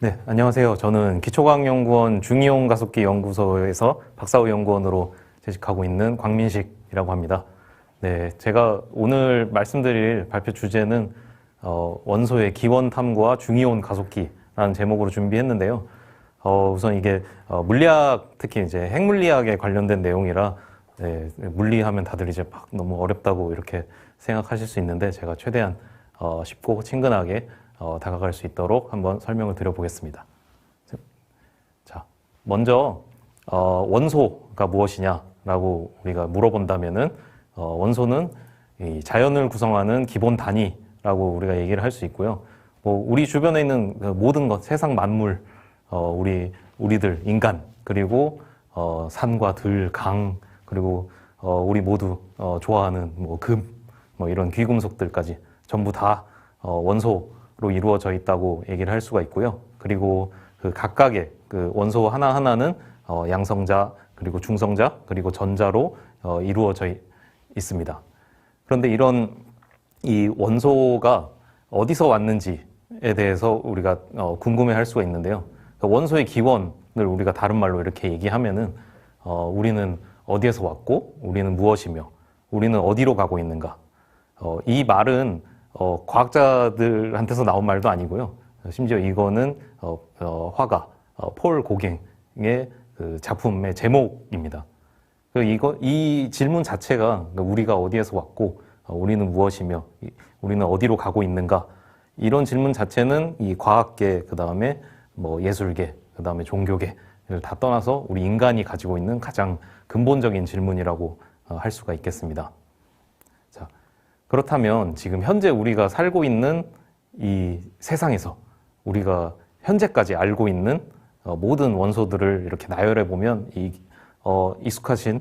네, 안녕하세요. 저는 기초과학연구원 중이온 가속기 연구소에서 박사후 연구원으로 재직하고 있는 광민식이라고 합니다. 네, 제가 오늘 말씀드릴 발표 주제는 어, 원소의 기원 탐구와 중이온 가속기라는 제목으로 준비했는데요. 어, 우선 이게 어, 물리학 특히 이제 핵물리학에 관련된 내용이라 네, 물리하면 다들 이제 막 너무 어렵다고 이렇게 생각하실 수 있는데 제가 최대한 어, 쉽고 친근하게 어, 다가갈 수 있도록 한번 설명을 드려보겠습니다. 자, 먼저 어, 원소가 무엇이냐라고 우리가 물어본다면은 어, 원소는 이 자연을 구성하는 기본 단위라고 우리가 얘기를 할 수 있고요. 뭐 우리 주변에 있는 그 모든 것, 세상 만물, 어, 우리 우리들 인간 그리고 어, 산과 들, 강 그리고 어, 우리 모두 어, 좋아하는 뭐 금, 뭐 이런 귀금속들까지 전부 다 어, 원소 로 이루어져 있다고 얘기를 할 수가 있고요. 그리고 그 각각의 그 원소 하나 하나는 어, 양성자 그리고 중성자 그리고 전자로 어, 이루어져 있, 있습니다. 그런데 이런 이 원소가 어디서 왔는지에 대해서 우리가 어, 궁금해할 수가 있는데요. 그러니까 원소의 기원을 우리가 다른 말로 이렇게 얘기하면은 어, 우리는 어디에서 왔고 우리는 무엇이며 우리는 어디로 가고 있는가. 어, 이 말은 어, 과학자들한테서 나온 말도 아니고요. 심지어 이거는 어, 어, 화가 어, 폴 고갱의 그 작품의 제목입니다. 그 이거 이 질문 자체가 그러니까 우리가 어디에서 왔고 어, 우리는 무엇이며 이- 우리는 어디로 가고 있는가 이런 질문 자체는 이 과학계 그 다음에 뭐 예술계 그 다음에 종교계를 다 떠나서 우리 인간이 가지고 있는 가장 근본적인 질문이라고 어, 할 수가 있겠습니다. 자 그렇다면 지금 현재 우리가 살고 있는 이 세상에서 우리가 현재까지 알고 있는 어, 모든 원소들을 이렇게 나열해 보면 이 어, 익숙하신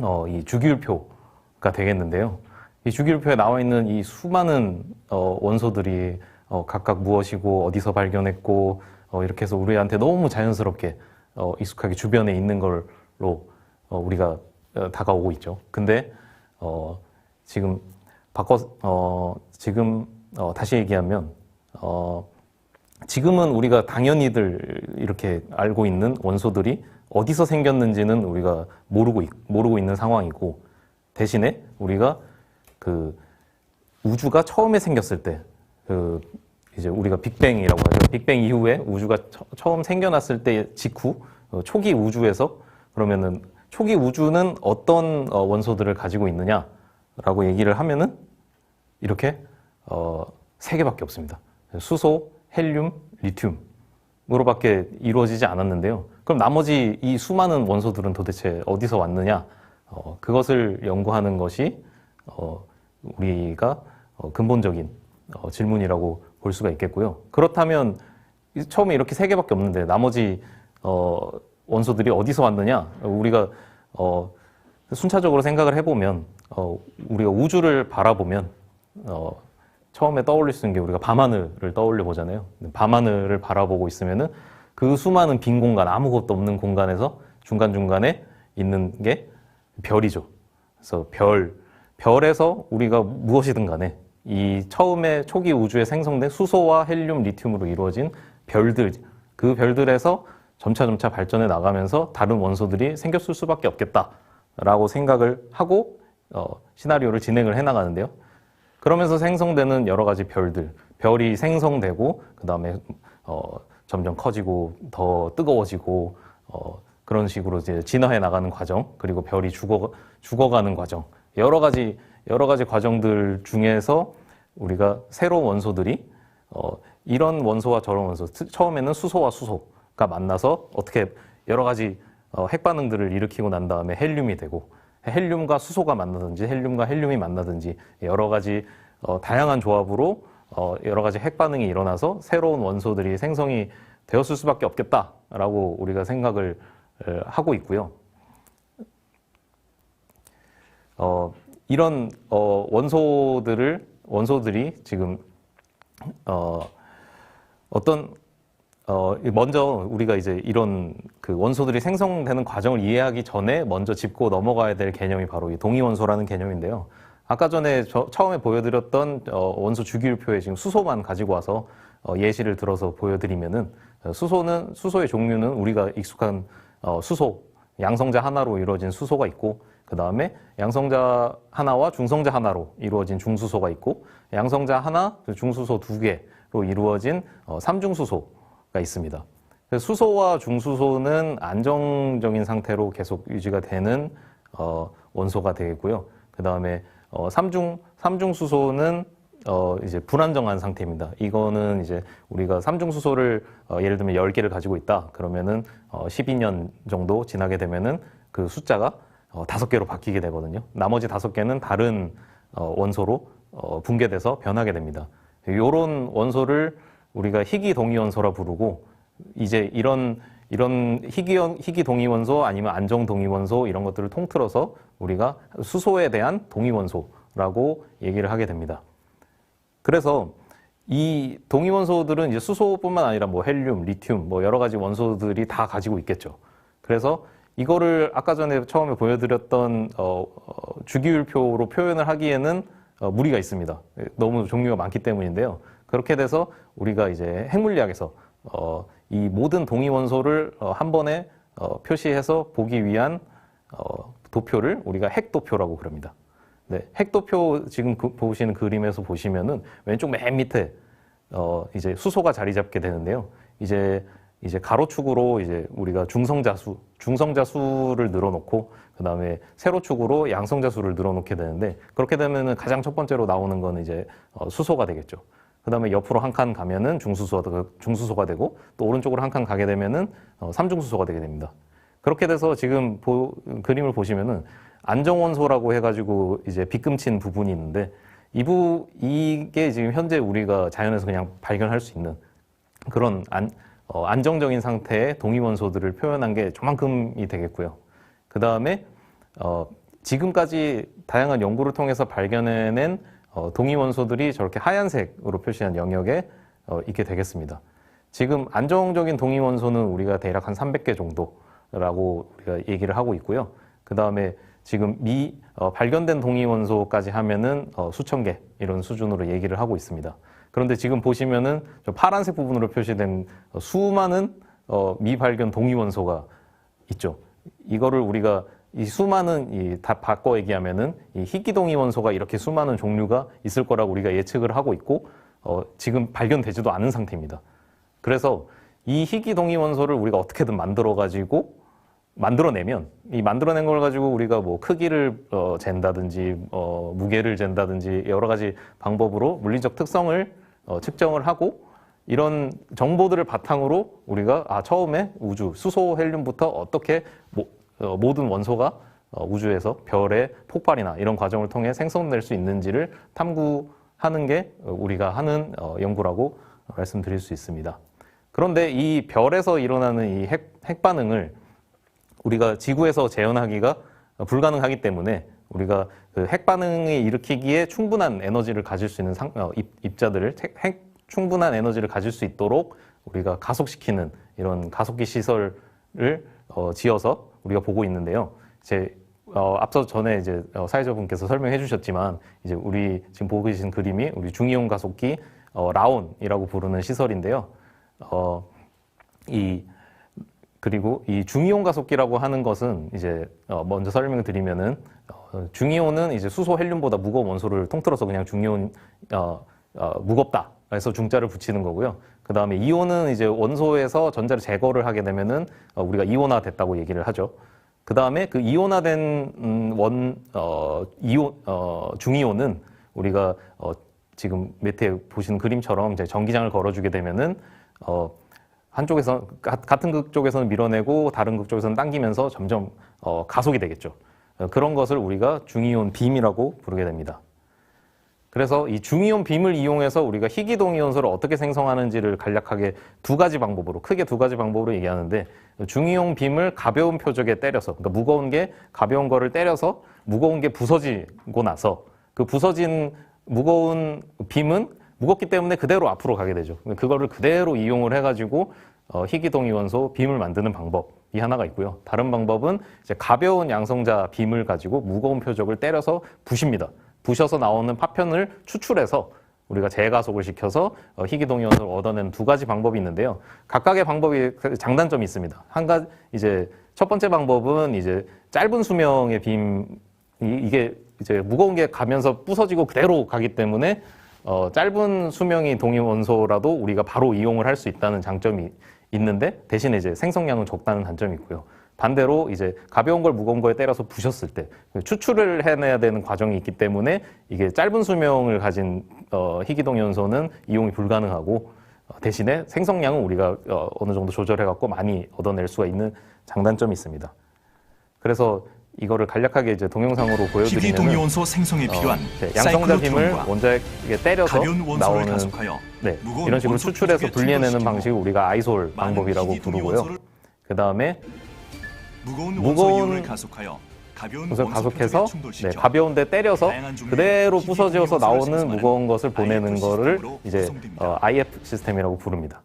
어, 이 주기율표가 되겠는데요. 이 주기율표에 나와 있는 이 수많은 어, 원소들이 어, 각각 무엇이고 어디서 발견했고 어, 이렇게 해서 우리한테 너무 자연스럽게 어, 익숙하게 주변에 있는 걸로 어, 우리가 어, 다가오고 있죠. 근데 어, 지금 바꿔 어, 지금 어, 다시 얘기하면 어, 지금은 우리가 당연히들 이렇게 알고 있는 원소들이 어디서 생겼는지는 우리가 모르고 있, 모르고 있는 상황이고 대신에 우리가 그 우주가 처음에 생겼을 때 그 이제 우리가 빅뱅이라고 하죠. 빅뱅 이후에 우주가 처, 처음 생겨났을 때 직후 어, 초기 우주에서 그러면은 초기 우주는 어떤 어, 원소들을 가지고 있느냐라고 얘기를 하면은 이렇게 어, 세 개밖에 없습니다. 수소, 헬륨, 리튬으로밖에 이루어지지 않았는데요. 그럼 나머지 이 수많은 원소들은 도대체 어디서 왔느냐? 어, 그것을 연구하는 것이 어, 우리가 어, 근본적인 어, 질문이라고 볼 수가 있겠고요. 그렇다면 이- 처음에 이렇게 세 개밖에 없는데 나머지 어, 원소들이 어디서 왔느냐? 우리가 어, 순차적으로 생각을 해보면 어, 우리가 우주를 바라보면 어, 처음에 떠올릴 수 있는 게 우리가 밤하늘을 떠올려 보잖아요. 밤하늘을 바라보고 있으면은 그 수많은 빈 공간, 아무것도 없는 공간에서 중간중간에 있는 게 별이죠. 그래서 별, 별에서 우리가 무엇이든 간에 이 처음에 초기 우주에 생성된 수소와 헬륨, 리튬으로 이루어진 별들, 그 별들에서 점차 점차 발전해 나가면서 다른 원소들이 생겼을 수밖에 없겠다라고 생각을 하고 어, 시나리오를 진행을 해 나가는데요. 그러면서 생성되는 여러 가지 별들, 별이 생성되고 그 다음에 어, 점점 커지고 더 뜨거워지고 어, 그런 식으로 이제 진화해 나가는 과정, 그리고 별이 죽어 죽어가는 과정, 여러 가지 여러 가지 과정들 중에서 우리가 새로운 원소들이 어, 이런 원소와 저런 원소, 트- 처음에는 수소와 수소가 만나서 어떻게 여러 가지 어, 핵 반응들을 일으키고 난 다음에 헬륨이 되고 헬륨과 수소가 만나든지 헬륨과 헬륨이 만나든지 여러 가지 어, 다양한 조합으로 어, 여러 가지 핵 반응이 일어나서 새로운 원소들이 생성이 되었을 수밖에 없겠다라고 우리가 생각을 에, 하고 있고요. 어, 이런 어, 원소들을 원소들이 지금 어, 어떤 어, 먼저 우리가 이제 이런 그 원소들이 생성되는 과정을 이해하기 전에 먼저 짚고 넘어가야 될 개념이 바로 이 동위원소라는 개념인데요. 아까 전에 저- 처음에 보여드렸던 어, 원소 주기율표에 지금 수소만 가지고 와서 어, 예시를 들어서 보여드리면은 어, 수소는 수소의 종류는 우리가 익숙한 어, 수소 양성자 하나로 이루어진 수소가 있고 그 다음에 양성자 하나와 중성자 하나로 이루어진 중수소가 있고 양성자 하나, 중수소 두 개로 이루어진 어, 삼중수소가 있습니다. 그래서 수소와 중수소는 안정적인 상태로 계속 유지가 되는 어, 원소가 되겠고요. 그 다음에 어, 삼중 삼중 수소는 어, 이제 불안정한 상태입니다. 이거는 이제 우리가 삼중 수소를 어, 예를 들면 10개를 가지고 있다. 그러면은 어, 12년 정도 지나게 되면은 그 숫자가 어, 5개로 바뀌게 되거든요. 나머지 5개는 다른 어, 원소로 어, 붕괴돼서 변하게 됩니다. 요런 원소를 우리가 희귀 동위 원소라 부르고 이제 이런 이런 희귀, 희귀 동위 원소 아니면 안정 동위 원소 이런 것들을 통틀어서 우리가 수소에 대한 동위 원소라고 얘기를 하게 됩니다. 그래서 이 동위 원소들은 이제 수소뿐만 아니라 뭐 헬륨, 리튬, 뭐 여러 가지 원소들이 다 가지고 있겠죠. 그래서 이거를 아까 전에 처음에 보여드렸던 어, 어, 주기율표로 표현을 하기에는 어, 무리가 있습니다. 너무 종류가 많기 때문인데요. 그렇게 돼서 우리가 이제 핵물리학에서 어, 이 모든 동위 원소를 어, 한 번에 어, 표시해서 보기 위한 어, 도표를 우리가 핵도표라고 그럽니다. 네, 핵도표 지금 그, 보시는 그림에서 보시면은 왼쪽 맨 밑에 어, 이제 수소가 자리 잡게 되는데요. 이제 이제 가로축으로 이제 우리가 중성자수, 중성자수를 늘어놓고 그 다음에 세로축으로 양성자수를 늘어놓게 되는데 그렇게 되면은 가장 첫 번째로 나오는 거는 이제 어, 수소가 되겠죠. 그 다음에 옆으로 한 칸 가면은 중수소가, 중수소가 되고 또 오른쪽으로 한 칸 가게 되면은 어, 삼중수소가 되게 됩니다. 그렇게 돼서 지금 보, 그림을 보시면은 안정원소라고 해가지고 이제 빗금친 부분이 있는데 이 부 이게 지금 현재 우리가 자연에서 그냥 발견할 수 있는 그런 안, 어, 안정적인 상태의 동위원소들을 표현한 게 저만큼이 되겠고요. 그 다음에 어, 지금까지 다양한 연구를 통해서 발견해낸 어, 동위 원소들이 저렇게 하얀색으로 표시한 영역에 어, 있게 되겠습니다. 지금 안정적인 동위 원소는 우리가 대략 한 300개 정도라고 우리가 얘기를 하고 있고요. 그 다음에 지금 미 어, 발견된 동위 원소까지 하면은 어, 수천 개 이런 수준으로 얘기를 하고 있습니다. 그런데 지금 보시면은 저 파란색 부분으로 표시된 어, 수많은 어, 미발견 동위 원소가 있죠. 이거를 우리가 이 수많은 이다 바꿔 얘기하면은 이 희귀동위 원소가 이렇게 수많은 종류가 있을 거라고 우리가 예측을 하고 있고 어, 지금 발견되지도 않은 상태입니다. 그래서 이 희귀동위 원소를 우리가 어떻게든 만들어 가지고 만들어내면 이 만들어낸 걸 가지고 우리가 뭐 크기를 어, 잰다든지 어, 무게를 잰다든지 여러 가지 방법으로 물리적 특성을 어, 측정을 하고 이런 정보들을 바탕으로 우리가 아 처음에 우주 수소 헬륨부터 어떻게 모, 어, 모든 원소가 어, 우주에서 별의 폭발이나 이런 과정을 통해 생성될 수 있는지를 탐구하는 게 우리가 하는 어, 연구라고 말씀드릴 수 있습니다. 그런데 이 별에서 일어나는 이 핵, 핵 반응을 우리가 지구에서 재현하기가 불가능하기 때문에 우리가 그 핵 반응을 일으키기에 충분한 에너지를 가질 수 있는 상, 어, 입, 입자들을 핵, 핵 충분한 에너지를 가질 수 있도록 우리가 가속시키는 이런 가속기 시설을 어, 지어서 우리가 보고 있는데요. 이제 어, 앞서 전에 이제 어, 사회자분께서 설명해 주셨지만 이제 우리 지금 보고 계신 그림이 우리 중이온 가속기 어, 라온이라고 부르는 시설인데요. 어, 이 그리고 이 중이온 가속기라고 하는 것은 이제 어, 먼저 설명을 드리면은 어, 중이온은 이제 수소 헬륨보다 무거운 원소를 통틀어서 그냥 중이온 어, 어, 무겁다. 그래서 중자를 붙이는 거고요. 그 다음에 이온은 이제 원소에서 전자를 제거를 하게 되면은 어, 우리가 이온화 됐다고 얘기를 하죠. 그 다음에 그 이온화된 음, 원, 어, 이온, 어, 중이온은 우리가 어, 지금 밑에 보시는 그림처럼 이제 전기장을 걸어주게 되면은 어, 한쪽에서 가- 같은 극 쪽에서는 밀어내고 다른 극 쪽에서는 당기면서 점점 어, 가속이 되겠죠. 어, 그런 것을 우리가 중이온 빔이라고 부르게 됩니다. 그래서 이 중이온 빔을 이용해서 우리가 희귀동 이온소를 어떻게 생성하는지를 간략하게 두 가지 방법으로 크게 두 가지 방법으로 얘기하는데 중이온 빔을 가벼운 표적에 때려서 그러니까 무거운 게 가벼운 거를 때려서 무거운 게 부서지고 나서 그 부서진 무거운 빔은 무겁기 때문에 그대로 앞으로 가게 되죠. 그거를 그대로 이용을 해가지고 어, 희귀동이원소 빔을 만드는 방법이 하나가 있고요. 다른 방법은 이제 가벼운 양성자 빔을 가지고 무거운 표적을 때려서 부십니다. 부셔서 나오는 파편을 추출해서 우리가 재가속을 시켜서 어, 희귀동위원소를 얻어내는 두 가지 방법이 있는데요. 각각의 방법이 그 장단점이 있습니다. 한 가지 이제 첫 번째 방법은 이제 짧은 수명의 빔 이- 이게 이제 무거운 게 가면서 부서지고 그대로 가기 때문에 어, 짧은 수명이 동위 원소라도 우리가 바로 이용을 할 수 있다는 장점이 있는데 대신에 이제 생성량은 적다는 단점이 있고요. 반대로 이제 가벼운 걸 무거운 거에 때려서 부셨을 때 추출을 해내야 되는 과정이 있기 때문에 이게 짧은 수명을 가진 어, 희귀동 연소는 이용이 불가능하고 어, 대신에 생성량은 우리가 어, 어느 정도 조절해 갖고 많이 얻어낼 수가 있는 장단점이 있습니다. 그래서 이거를 간략하게 이제 동영상으로 희귀 보여드리면 동위원소 생성에 필요한 양성자 빔을 사이클로트론과 원자에게 때려서 가벼운 원소를 나오는 가속하여 네, 이런 식으로 추출해서 분리해내는 방식을 우리가 아이솔 방법이라고 희귀 부르고요. 그 다음에 무거운, 무거운 원소 가속하여 가벼운 원소 가속해서 네, 가벼운데 때려서 그대로 부서지어서 동위원소를 나오는 무거운 것을 보내는 거를 이제. 어, IF 시스템이라고 부릅니다.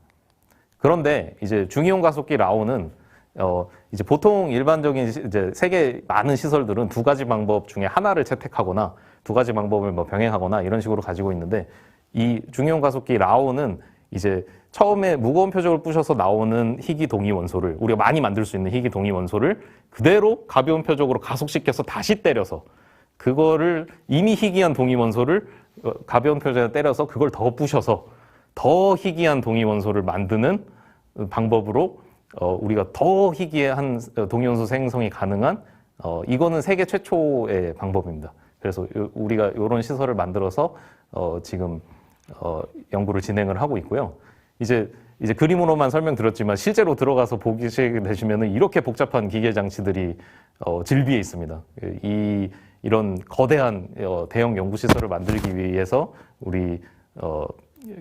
그런데 이제 중이온 가속기 라오는 어, 이제 보통 일반적인 시- 이제 세계 많은 시설들은 두 가지 방법 중에 하나를 채택하거나 두 가지 방법을 뭐 병행하거나 이런 식으로 가지고 있는데 이 중이온 가속기 라오는 이제 처음에 무거운 표적을 부셔서 나오는 희귀 동위 원소를 우리가 많이 만들 수 있는 희귀 동위 원소를 그대로 가벼운 표적으로 가속시켜서 다시 때려서 그거를 이미 희귀한 동위 원소를 어, 가벼운 표적에 때려서 그걸 더 부셔서 더 희귀한 동위 원소를 만드는 방법으로 어, 우리가 더 희귀한 동위 원소 생성이 가능한 어, 이거는 세계 최초의 방법입니다. 그래서 요- 우리가 이런 시설을 만들어서 어, 지금 어, 연구를 진행을 하고 있고요. 이제 이제 그림으로만 설명드렸지만 실제로 들어가서 보시게 되시면은 이렇게 복잡한 기계 장치들이 어, 질비해 있습니다. 이 이런 거대한 어, 대형 연구 시설을 만들기 위해서 우리 어,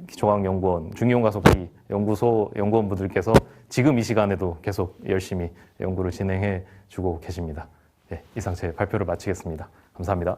기초과학연구원 중이온 가속기 연구소 연구원분들께서 지금 이 시간에도 계속 열심히 연구를 진행해 주고 계십니다. 네, 이상 제 발표를 마치겠습니다. 감사합니다.